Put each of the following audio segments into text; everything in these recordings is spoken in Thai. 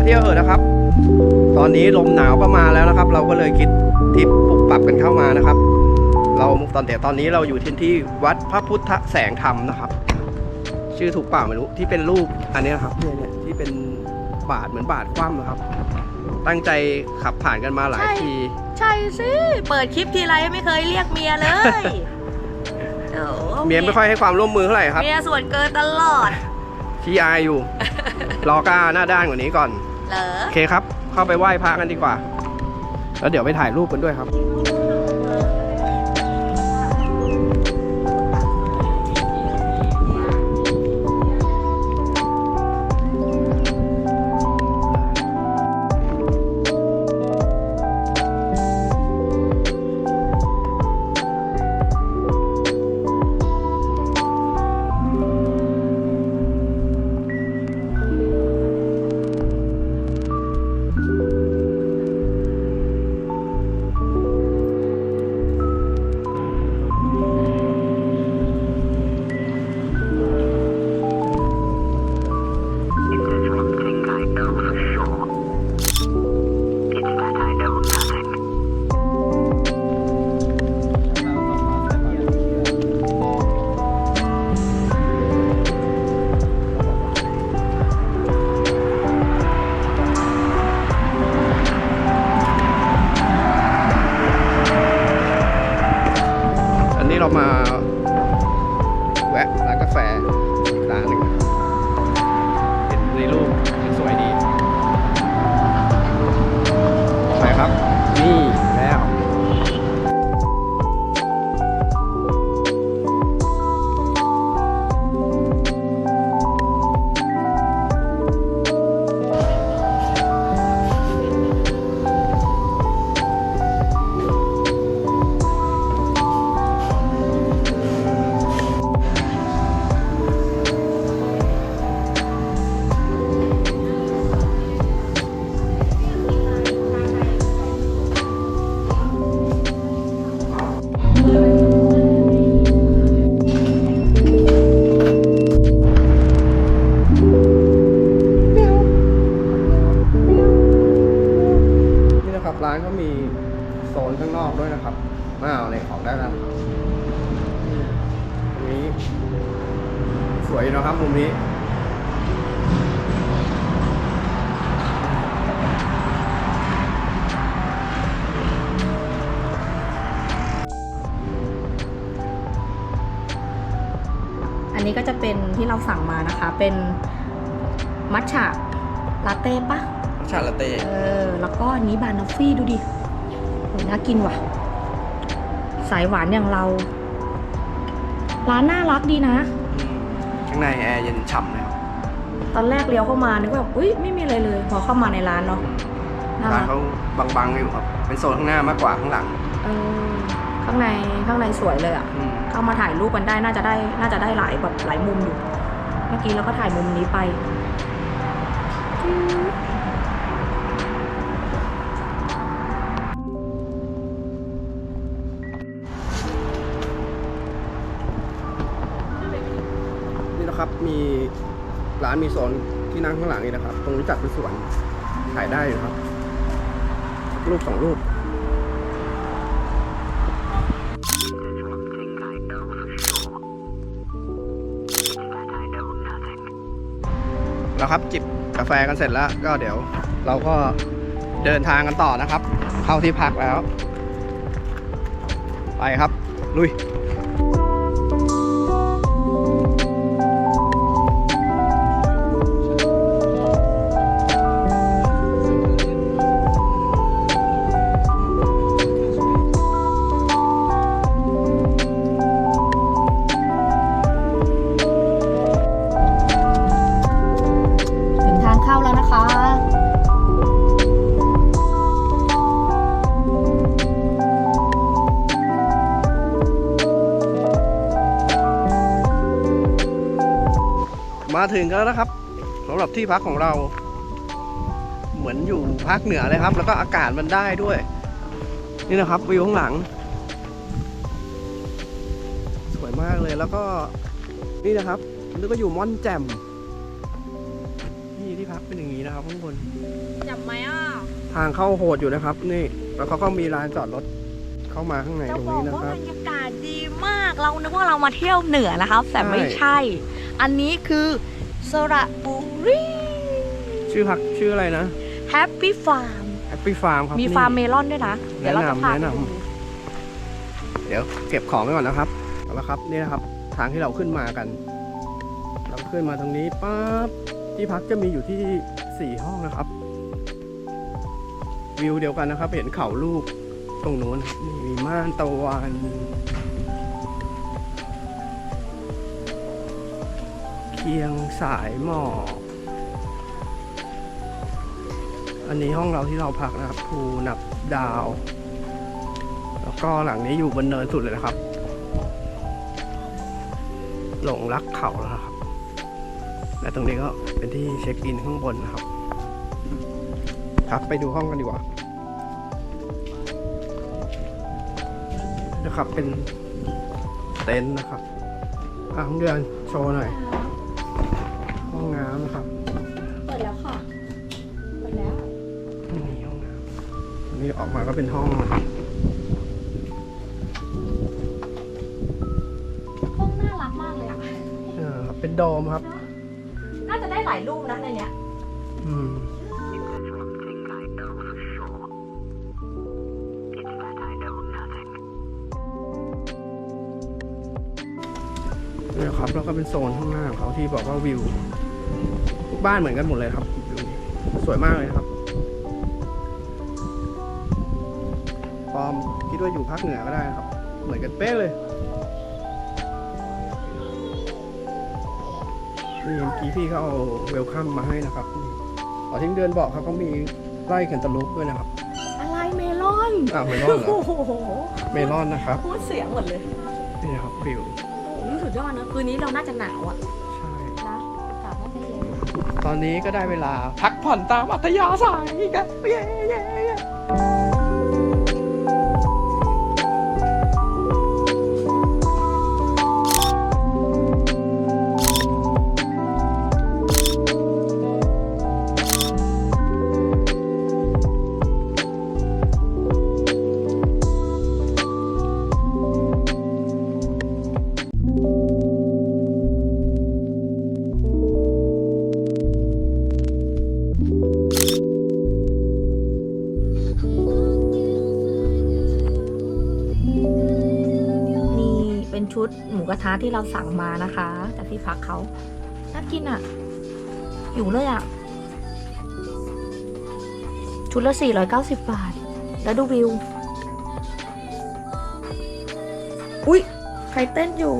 เอมมี่ปะเที่ยวเหอะนะครับ ตอนนี้ลมหนาวก็มาแล้วนะครับ เราก็เลยคิดทริปปรับปรับกันเข้ามานะครับ เราตอนแต่ตอนนี้เราอยู่ที่ที่วัดพระพุทธแสงธรรมนะครับ ชื่อถูกเปล่าไม่รู้ที่เป็นรูปอันนี้นะครับเนี่ยเนี่ยที่เป็นบาทเหมือนบาทคว่ำนะครับ ตั้งใจขับผ่านกันมาหลายใช่ที ใช่สิ เปิดคลิปทีไรไม่เคยเรียกเมียเลยโอ้โหเมียไม่ค่อยให้ความร่วมมือเท่าไหร่ครับ เมียส่วนเกินตลอด ชี้อายอยู่ รอกล้าหน้าด้านกว่านี้ก่อน เหรอ โอเคครับ เข้าไปไหว้พระกันดีกว่า แล้วเดี๋ยวไปถ่ายรูปกันด้วยครับ อั โซนข้างนอกด้วยนะครับมาเอาในของได้แล้วนะครับตรงนี้ สวยอยู่นะครับมุมนี้อันนี้ก็จะเป็นที่เราสั่งมานะคะ เป็นมัทฉะลาเต้ปะชาลาเต้ เออ แล้วก็อันนี้บานอฟฟี่ดูดิโห น่ากินว่ะ สายหวานอย่างเรา ร้านน่ารักดีนะ ข้างในแอร์เย็นฉ่ำเลยครับตอนแรกเลี้ยวเข้ามานึกว่าอุ้ยไม่มีอะไรเลย พอเข้ามาในร้านเนาะน่าร้านรักเขาบางๆอยู่ครับ เป็นโซนข้างหน้ามากกว่าข้างหลังเออข้างในข้างในสวยเลยอะ่ะ อืมเข้ามาถ่ายรูปกันได้น่าจะได้ น่าจะได้หลายแบบหลายมุมอยู่ เมื่อกี้เราก็ถ่ายมุมนี้ไปนี่น มีร้านมีโซนที่นั่งข้างหลังนี่นะครับ ตรงนี้จัดเป็นสวนถ่ายได้อยู่ครับ รูปสองรูปแล้วครับจิบกาแฟกันเสร็จแล้วก็เดี๋ยว เราก็เดินทางกันต่อนะครับ เข้าที่พักแล้ว ไปครับ ลุย มาถึงกันแล้วนะครับสำหรับที่พักของเรา เหมือนอยู่ภาคเหนือเลยครับ แล้วก็อากาศมันได้ด้วย นี่นะครับวิวข้างหลัง สวยมากเลยแล้วก็นี่นะครับนึกว่าอยู่ม่อนแจ่มนะครับเป็นอย่างนี้นะครับข้างบนจับไหมอะทางเข้าโหดอยู่นะครับ นี่แล้วเขาก็มีลานจอดรถเข้ามาข้างในจะตรงบอนี้กนะว่าครับบรรยากาศดีมากเรานึกว่าเรามาเที่ยวเหนือนะครับ แต่ไม่ใช่ใช่ อันนี้คือสระบุรีชื่อพักชื่ออะไรนะแฮปปี้ฟาร์มแฮปปี้ฟาร์มครับมีนี่ฟาร์มเมลอนด้วยนะ เดี๋ยวเราจะพาไปแนะนำดูเดี๋ยวเก็บของไว้ก่อนนะครับเอาละครับนี่นะครับ ทางที่เราขึ้นมากัน เราขึ้นมาตรงนี้ปั๊บที่พักจะมีอยู่ที่สี่ห้องนะครับ วิวเดียวกันนะครับ เห็นเขาลูกตรงนู้นครับนี่มีม่านตะวัน เคียงสายหมอกอันนี้ห้องเราที่เราพักนะครับภูนับดาว แล้วก็หลังนี้อยู่บนเนินสุดเลยนะครับ หลงรักเขาแล้วครับ และตรงนี้ก็เป็นที่เช็คอินข้างบนนะครับ ครับไปดูห้องกันดีกว่านะครับเป็นเต็นท์นะครับอะน้องเดือนโชว์หน่อย ห้องน้ำนะครับเปิดแล้วค่ะ เปิดแล้วนี่ห้องน้ำอันนี่ออกมาก็เป็นห้องห้องน่ารักมากเลยอะ เออครับเป็นโดมครับ น่าจะได้หลายรูปนะในเนี้ย อืม If there's one thing I know for sure, it's that I know nothing. นี่นะครับแล้วก็เป็นโซนข้างหน้าของเขาที่บอกว่าวิวทุก บ้านเหมือนกันหมดเลยครับวิวนี้สวยมากเลยครับปอมคิดว่าอยู่ภาคเหนือก็ได้นะครับ เหมือนกันเป๊ะเลยนี่เมื่อกี้พี่เขาเอาเวลคัมมาให้นะครับขอทิ้งเดือนบอกครับเขามีไร่แคนตาลูปด้วยนะครับ อะไรเมลอนอ่าวเมลอนเหรอ โอ้โหเมลอนนะครับพูดเสียงหมดเลย นี่นะครับวิว โอ้โหสุดยอดนะคืนนี้เราน่าจะหนาวอะใช่นะ ตอนนี้ก็ได้เวลาพักผ่อนตามอัธยาศัยกันเย้เย้ ทะที่เราสั่งมานะคะจากที่พักเขาน่ากินอะ อยู่เลยอะ ชุดละ 490 บาท แล้วดูวิว อุ๊ย ใครเต้นอยู่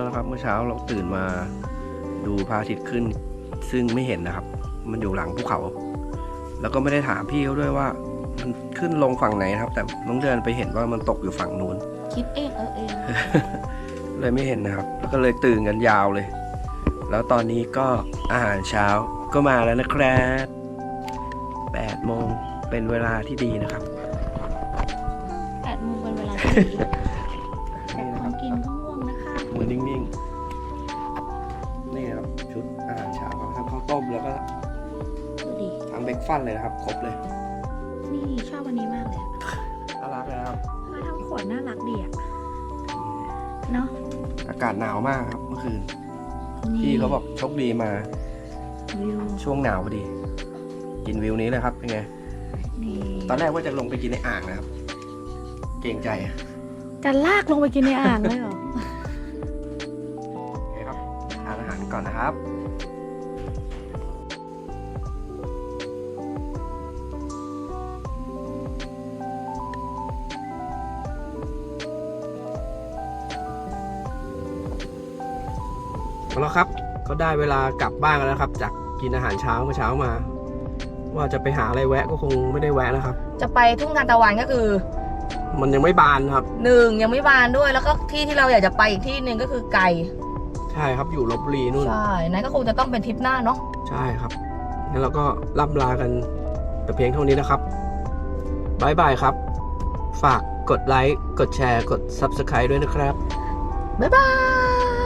แล้วนะครับ เมื่อเช้าเราตื่นมาดูพระอาทิตย์ขึ้น ซึ่งไม่เห็นนะครับ มันอยู่หลังภูเขา แล้วก็ไม่ได้ถามพี่เขาด้วยว่า มันขึ้นลงฝั่งไหนนะครับ แต่น้องเดือนไปเห็นว่ามันตกอยู่ฝั่งนู้น คิดเองเออเอง เลยไม่เห็นนะครับ แล้วก็เลยตื่นกันยาวเลย แล้วตอนนี้ก็อาหารเช้าก็มาแล้วนะครับ8โมงเป็นเวลาที่ดีนะครับแปดโมงเป็นเวลาที่ดี มือนิ่งๆ นี่นะครับ ชุดอาหารเช้าครับทั้งข้าวต้มแล้วก็ดูดิ ทั้งเบรกฟันเลยนะครับ ครบเลย นี่ชอบวันนี้มากเลยอะน่ารักเลยครับเขาทำขวดน่ารักดีอะเนาะอากาศหนาวมากครับเมื่อคืน นี่พี่เขาบอกโชคดีมา วิวช่วงหนาวพอดี กินวิวนี้เลยครับเป็นไง นี่ตอนแรกว่าจะลงไปกินในอ่างนะครับ เกรงใจอะจะลากลงไปกินในอ่างเลยเหรอ ครับเอาละครับก็ได้เวลากลับบ้านแล้วนะครับ จากกินอาหารเช้าเมื่อเช้ามา ว่าจะไปหาอะไรแวะก็คงไม่ได้แวะนะครับ จะไปทุ่งทานตะวันก็คือ มันยังไม่บานครับหนึ่งยังไม่บานด้วยแล้วก็ที่ที่เราอยากจะไปอีกที่หนึ่งก็คือไกล ใช่ครับอยู่ลบบุรีนู่น ใช่นั่นก็คงจะต้องเป็นทริปหน้าเนาะใช่ครับงั้นเราก็ล่ำลากันแต่เพียงเท่านี้นะครับบายบายครับ ฝากกดไลค์ กดแชร์ กด Subscribe ด้วยนะครับ บ๊ายบาย